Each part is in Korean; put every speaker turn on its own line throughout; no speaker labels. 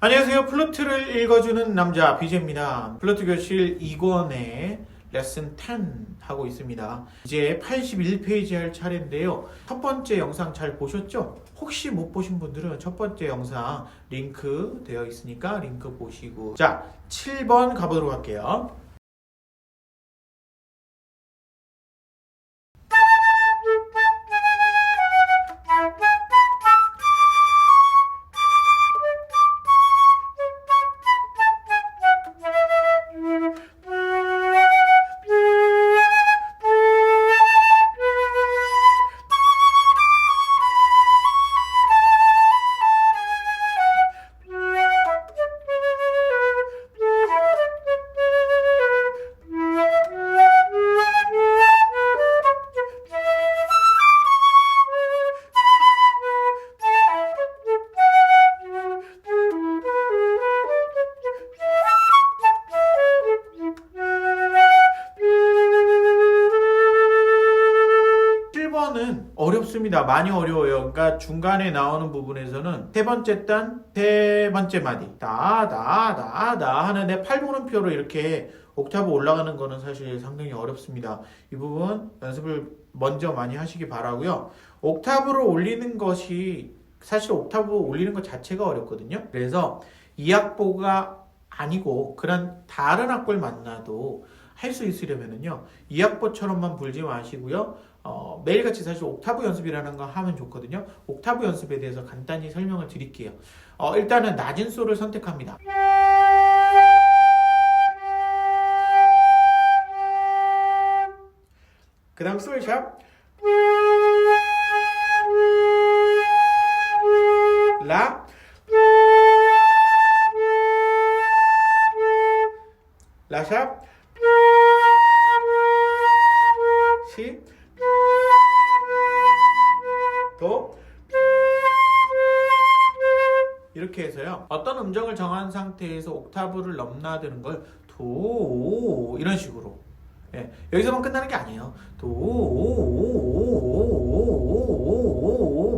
안녕하세요. 플루트를 읽어주는 남자 BJ입니다. 플루트 교실 2권의 레슨 10 하고 있습니다. 이제 81페이지 할 차례인데요. 첫 번째 영상 잘 보셨죠? 혹시 못 보신 분들은 첫 번째 영상 링크 되어 있으니까 링크 보시고 자 7번 가보도록 할게요. 어렵습니다. 많이 어려워요. 그러니까 중간에 나오는 부분에서는 세 번째 단, 세 번째 마디. 다, 다, 다, 다 하는데 팔분음표로 이렇게 옥타브 올라가는 거는 사실 상당히 어렵습니다. 이 부분 연습을 먼저 많이 하시기 바라고요. 옥타브로 올리는 것이 사실 옥타브 올리는 것 자체가 어렵거든요. 그래서 이 악보가 아니고 그런 다른 악보를 만나도 할 수 있으려면은요. 이 악보처럼만 불지 마시고요. 어, 매일같이 사실 옥타브 연습이라는 거 하면 좋거든요. 옥타브 연습에 대해서 간단히 설명을 드릴게요. 어, 일단은 낮은 소를 선택합니다. 그 다음 솔샵 라 라샵 시 이렇게 해서요. 어떤 음정을 정한 상태에서 옥타브를 넘나드는 걸 도 이런 식으로 예, 여기서만 끝나는 게 아니에요. 도,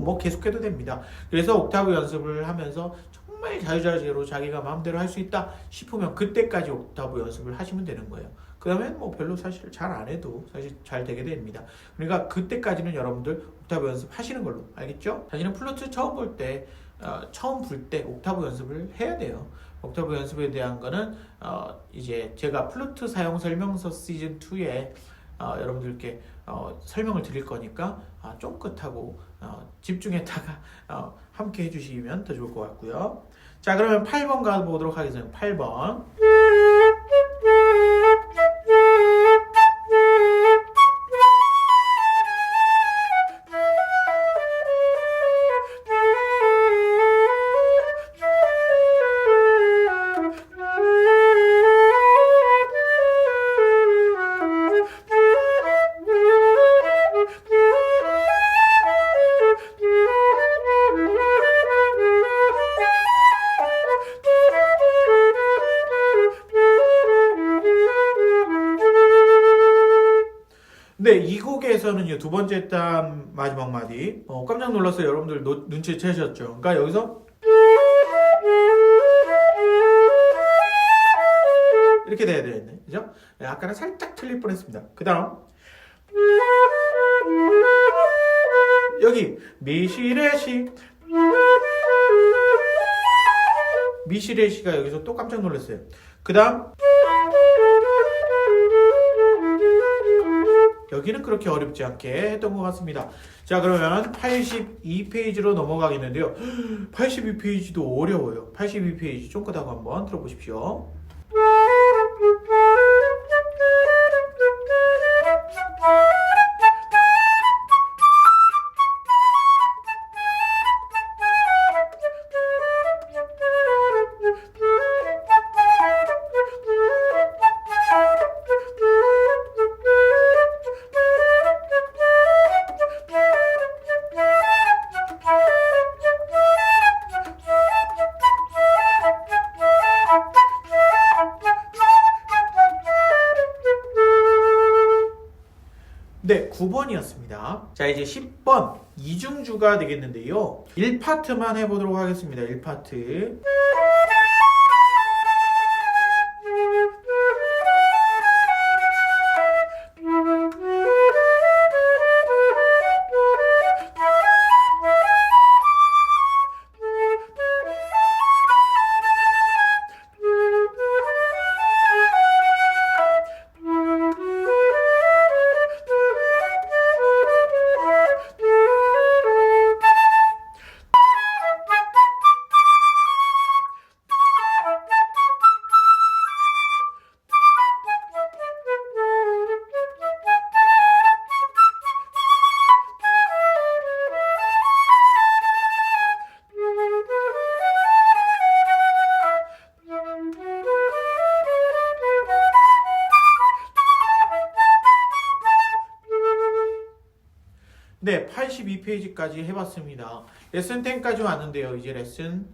뭐 계속해도 됩니다. 그래서 옥타브 연습을 하면서 정말 자유자재로 자기가 마음대로 할 수 있다 싶으면 그때까지 옥타브 연습을 하시면 되는 거예요. 그 다음엔 뭐 별로 사실 잘 안 해도 사실 잘 되게 됩니다. 그러니까 그때까지는 여러분들 옥타브 연습 하시는 걸로 알겠죠? 사실은 플루트 처음 볼 때, 어, 처음 불 때 옥타브 연습을 해야 돼요. 옥타브 연습에 대한 거는 어, 이제 제가 플루트 사용 설명서 시즌 2에 어, 여러분들께 어, 설명을 드릴 거니까 아, 쫑긋하고 어, 집중했다가 어, 함께 해주시면 더 좋을 것 같고요. 자 그러면 8번 가보도록 하겠습니다. 8번 네, 이 곡에서는요, 두 번째 단 마지막 마디. 어, 깜짝 놀라서 여러분들 노- 눈치채셨죠? 그러니까 여기서 이렇게 돼야 되겠네. 그죠? 네, 아까는 살짝 틀릴 뻔 했습니다. 그 다음. 여기, 미시레시. 미시레시가 여기서 또 깜짝 놀랐어요. 그 다음. 여기는 그렇게 어렵지 않게 했던 것 같습니다. 자, 그러면 82페이지로 넘어가겠는데요. 82페이지도 어려워요. 82페이지 쫑긋하고 한번 들어보십시오. 이제 10번 이중주가 되겠는데요. 1파트만 해보도록 하겠습니다. 1파트. 근데 82페이지까지 해봤습니다. 레슨 10까지 왔는데요. 이제 레슨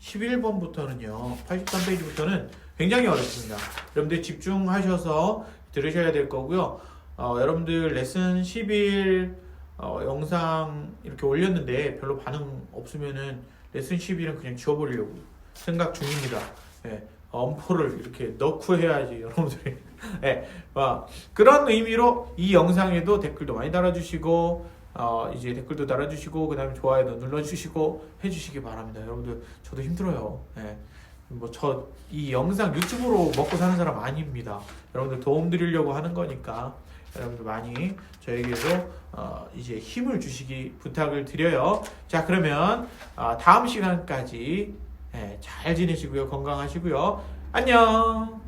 11번부터는요. 83페이지부터는 굉장히 어렵습니다. 여러분들 집중하셔서 들으셔야 될 거고요. 어, 여러분들 레슨 11 어, 영상 이렇게 올렸는데 별로 반응 없으면은 레슨 11은 그냥 지워버리려고 생각 중입니다. 예, 엄포를 이렇게 넣고 해야지 여러분들이. 예, 어, 그런 의미로 이 영상에도 댓글도 많이 달아주시고 어, 이제 댓글도 달아주시고 그 다음에 좋아요도 눌러주시고 해주시기 바랍니다. 여러분들 저도 힘들어요. 예. 뭐저 이 영상 유튜브로 먹고 사는 사람 아닙니다. 여러분들 도움 드리려고 하는 거니까 여러분들 많이 저에게도 어, 이제 힘을 주시기 부탁을 드려요. 자 그러면 어, 다음 시간까지 예, 잘 지내시고요 건강하시고요 안녕.